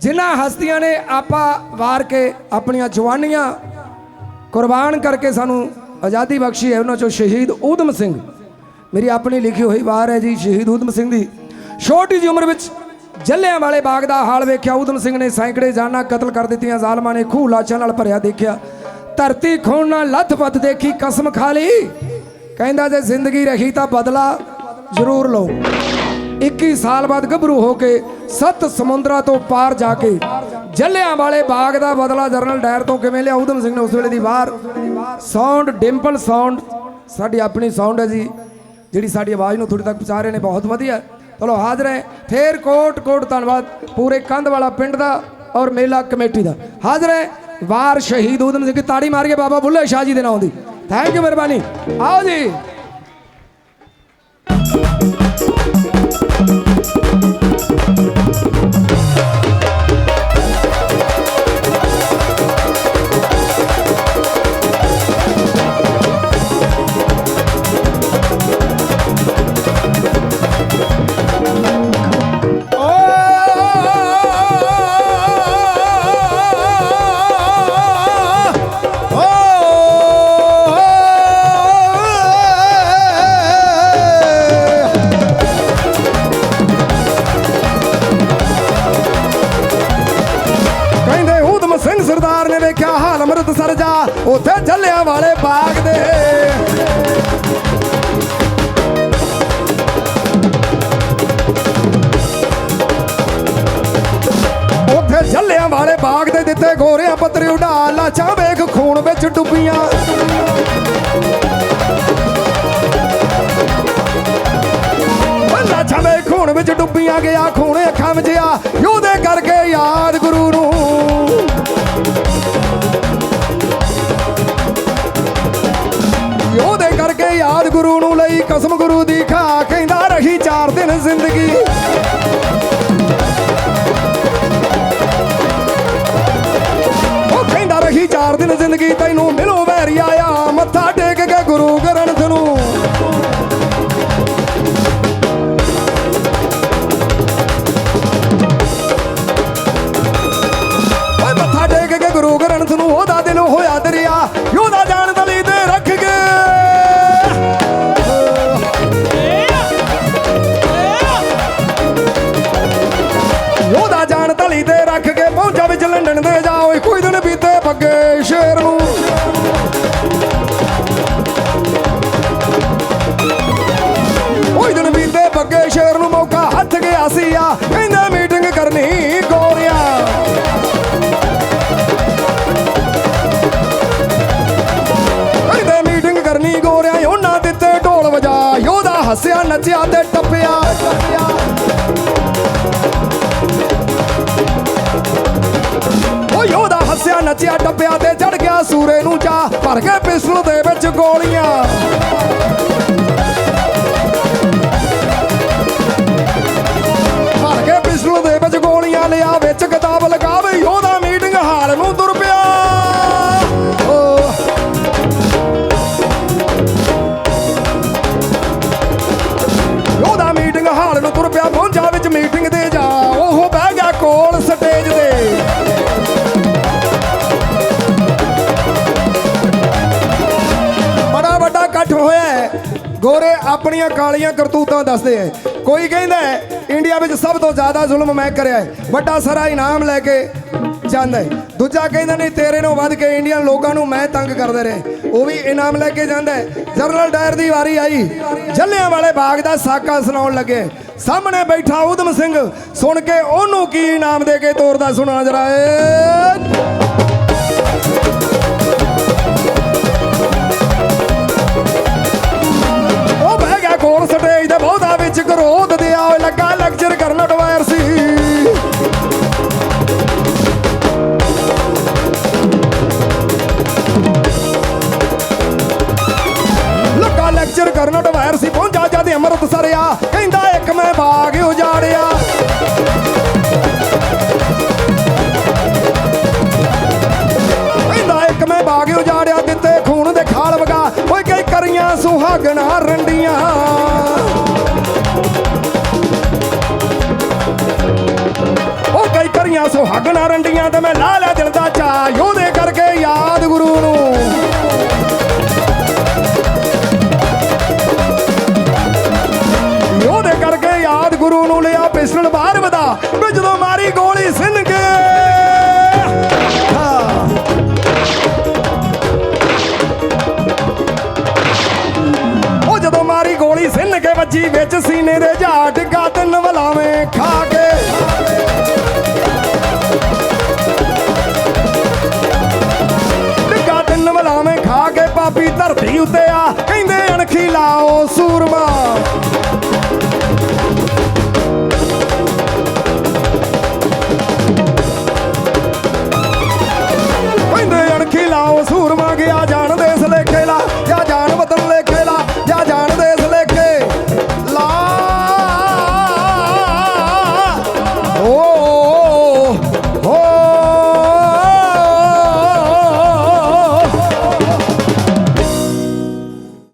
ਜਿਨ੍ਹਾਂ ਹਸਤੀਆਂ ਨੇ ਆਪਾ ਵਾਰ ਕੇ ਆਪਣੀਆਂ ਜਵਾਨੀਆਂ ਕੁਰਬਾਨ ਕਰਕੇ ਸਾਨੂੰ ਆਜ਼ਾਦੀ ਬਖਸ਼ੀ ਹੈ, ਉਹਨਾਂ ਚੋਂ ਸ਼ਹੀਦ ਊਧਮ ਸਿੰਘ। ਮੇਰੀ ਆਪਣੀ ਲਿਖੀ ਹੋਈ ਵਾਰ ਹੈ ਜੀ, ਸ਼ਹੀਦ ਊਧਮ ਸਿੰਘ ਦੀ। ਛੋਟੀ ਜਿਹੀ ਉਮਰ ਵਿੱਚ ਜੱਲਿਆਂ ਵਾਲੇ ਬਾਗ ਦਾ ਹਾਲ ਵੇਖਿਆ। ਊਧਮ ਸਿੰਘ ਨੇ ਸੈਂਕੜੇ ਜਾਨਾਂ ਕਤਲ ਕਰ ਦਿੱਤੀਆਂ, ਜ਼ਾਲਮਾਂ ਨੇ ਖੂਹ ਲਾਸ਼ਾਂ ਨਾਲ ਭਰਿਆ ਦੇਖਿਆ। ਧਰਤੀ ਖੂਨ ਨਾਲ ਲੱਥ-ਪੱਥ ਦੇਖੀ, ਕਸਮ ਖਾ ਲਈ। ਕਹਿੰਦਾ ਜੇ ਜ਼ਿੰਦਗੀ ਰਹੀ ਤਾਂ ਬਦਲਾ ਜ਼ਰੂਰ ਲਓ। 21 ਸਾਲ ਬਾਅਦ ਗੱਭਰੂ ਹੋ ਕੇ ਸੱਤ ਸਮੁੰਦਰਾਂ ਤੋਂ ਪਾਰ ਜਾ ਕੇ ਜੱਲਿਆਂ ਵਾਲੇ ਬਾਗ ਦਾ ਬਦਲਾ ਜਰਨਲ ਡਾਇਰ ਤੋਂ ਕਿਵੇਂ ਲਿਆ? ਊਧਮ ਸਿੰਘ ਨੇ ਉਸ ਵੇਲੇ ਦੀ ਵਾਰ। Sound Dimple sound. ਸਾਡੀ ਆਪਣੀ ਸਾਊਂਡ ਹੈ ਜੀ। ਜਿਹੜੀ ਸਾਡੀ ਆਵਾਜ਼ ਨੂੰ ਤੁਹਾਡੇ ਤੱਕ ਪਹੁੰਚਾ ਰਹੇ ਨੇ, ਬਹੁਤ ਵਧੀਆ। ਚਲੋ ਹਾਜ਼ਰ ਹੈ। ਫੇਰ ਕੋਟ ਕੋਟ ਧੰਨਵਾਦ ਪੂਰੇ ਕੰਧ ਵਾਲਾ ਪਿੰਡ ਦਾ ਔਰ ਮੇਲਾ ਕਮੇਟੀ ਦਾ। ਹਾਜ਼ਰ ਹੈ। ਵਾਰ ਸ਼ਹੀਦ ਊਧਮ ਸਿੰਘ ਤਾੜੀ ਮਾਰ ਕੇ ਬਾਬਾ ਬੁੱਲੇ ਸ਼ਾਹ ਜੀ ਦੇ ਨਾਂ ਦੀ। ਥੈਂਕ ਯੂ ਮਿਹਰਬਾਨੀ। ਆਓ ਜੀ। ਸਿੰਘ ਸਰਦਾਰ ਨੇ ਵੇਖਿਆ, ਹਾਲ ਅੰਮ੍ਰਿਤਸਰ ਜਾ, ਉੱਥੇ ਝੱਲਿਆਂ ਵਾਲੇ ਬਾਗ ਦੇ। ਉੱਥੇ ਜੱਲਿਆਂ ਵਾਲੇ ਬਾਗ ਦੇ ਦਿੱਤੇ ਗੋਰਿਆਂ ਪੱਤਰ ਉਡਾ ਲਾਚਾਂ ਵੇਖ ਖੂਨ ਵਿੱਚ ਡੁੱਬੀਆਂ। ਲਾਚਾਂ ਵੇਖ ਖੂਨ ਵਿੱਚ ਡੁੱਬੀਆਂ ਗਿਆ, ਖੂਨ ਅੱਖਾਂ ਵਿੱਚ ਆ, ਯੋਧੇ ਕਰਕੇ ਯਾਦ ਗੁਰੂ ਨੂੰ। ਯੋਧੇ ਯਾਦ ਗੁਰੂ ਨੂੰ ਲਈ ਕਸਮ ਗੁਰੂ ਦੀ ਖਾ ਕਹਿੰਦਾ ਰਹੀ ਚਾਰ ਦਿਨ ਜ਼ਿੰਦਗੀ। ਦਿਨ ਬੀਤੇ ਪੱਗੇ ਸ਼ੇਰ ਨੂੰ। ਕੋਈ ਦਿਨ ਬੀਤੇ ਪੱਗੇ ਸ਼ੇਰ ਨੂੰ ਮੌਕਾ ਹੱਥ ਗਿਆ ਸੀ ਆ, ਕਹਿੰਦੇ ਮੀਟਿੰਗ ਕਰਨੀ ਗੋਰਿਆ। ਕਹਿੰਦੇ ਮੀਟਿੰਗ ਕਰਨੀ ਗੋਰਿਆ, ਉਹਨਾਂ ਦਿੱਤੇ ਢੋਲ ਵਜਾ ਯੋਧਾ ਹੱਸਿਆ, ਨੱਚਿਆ ਤੇ ਟੱਪਿਆ। ਨੱਚਿਆ ਟੱਪਿਆ ਤੇ ਚੜ ਗਿਆ ਸੂਰੇ ਨੂੰ ਜਾ ਭਰ ਕੇ ਪਿਸਲ ਦੇ ਵਿੱਚ ਗੋਲੀਆਂ। ਇਕੱਠ ਹੋਇਆ ਹੈ। ਗੋਰੇ ਆਪਣੀਆਂ ਕਾਲੀਆਂ ਕਰਤੂਤਾਂ ਦੱਸਦੇ ਐ ਕੋਈ ਕਹਿੰਦਾ ਇੰਡੀਆ ਵਿੱਚ ਸਭ ਤੋਂ ਜ਼ਿਆਦਾ ਜ਼ੁਲਮ ਮੈਂ ਕਰਿਆ ਵੱਡਾ ਸਾਰਾ ਇਨਾਮ ਲੈ ਕੇ ਜਾਂਦਾ ਦੂਜਾ ਕਹਿੰਦਾ, ਨਹੀਂ, ਤੇਰੇ ਨੂੰ ਵੱਧ ਕੇ ਇੰਡੀਅਨ ਲੋਕਾਂ ਨੂੰ ਮੈਂ ਤੰਗ ਕਰਦੇ ਰਹੇ ਉਹ ਵੀ ਇਨਾਮ ਲੈ ਕੇ ਜਾਂਦਾ ਜਨਰਲ ਡਾਇਰ ਦੀ ਵਾਰੀ ਆਈ। ਜੱਲਿਆਂ ਵਾਲੇ ਬਾਗ ਦਾ ਸਾਕਾ ਸੁਣਾਉਣ ਲੱਗੇ ਸਾਹਮਣੇ ਬੈਠਾ ਊਧਮ ਸਿੰਘ। ਸੁਣ ਕੇ ਉਹਨੂੰ ਕੀ ਇਨਾਮ ਦੇ ਕੇ ਤੋਰਦਾ ਸੁਣਾ ਜਰਾ ਏ ਕਰਨ ਅਡਵਾਇਰ ਸੀ, ਪਹੁੰਚਾ ਜਦ ਅੰਮ੍ਰਿਤ ਸਰਿਆ। ਕਹਿੰਦਾ, ਇੱਕ ਮੈਂ ਬਾਗ ਉਜਾੜਿਆ। ਕਹਿੰਦਾ, ਇੱਕ ਮੈਂ ਬਾਗ ਉਜਾੜਿਆ, ਦਿੱਤੇ ਖੂਨ ਦੇ ਖਾਲ ਵਗਾ। ਓਏ, ਕਈ ਕਰੀਆਂ ਸੁਹਾਗਣਾ ਰੰਡੀਆਂ। ਉਹ ਕਈ ਕਰੀਆਂ ਸੁਹਾਗਣਾ ਸੁਹਾਗਣਾ ਰੰਡੀਆਂ ਤੇ ਮੈਂ ਲਾ ਲਿਆ ਦਿਲ ਦਾ ਚਾ ਉਹਦੇ ਕਰਕੇ ਯਾਦ ਗੁਰੂ ਨੂੰ। ਸਿੰਨ ਵਿੱਚ ਸੀਨੇ ਦੇ ਝਾੜ ਡਿੱਗਾ ਤਿੰਨ ਵਲਾਵੇਂ ਖਾ ਕੇ। ਡਿੱਗਾ ਵਲਾਵੇਂ ਖਾ ਕੇ ਪਾਪੀ ਧਰਤੀ ਉੱਤੇ ਆ। ਕਹਿੰਦੇ ਅਣਖੀ ਲਾਓ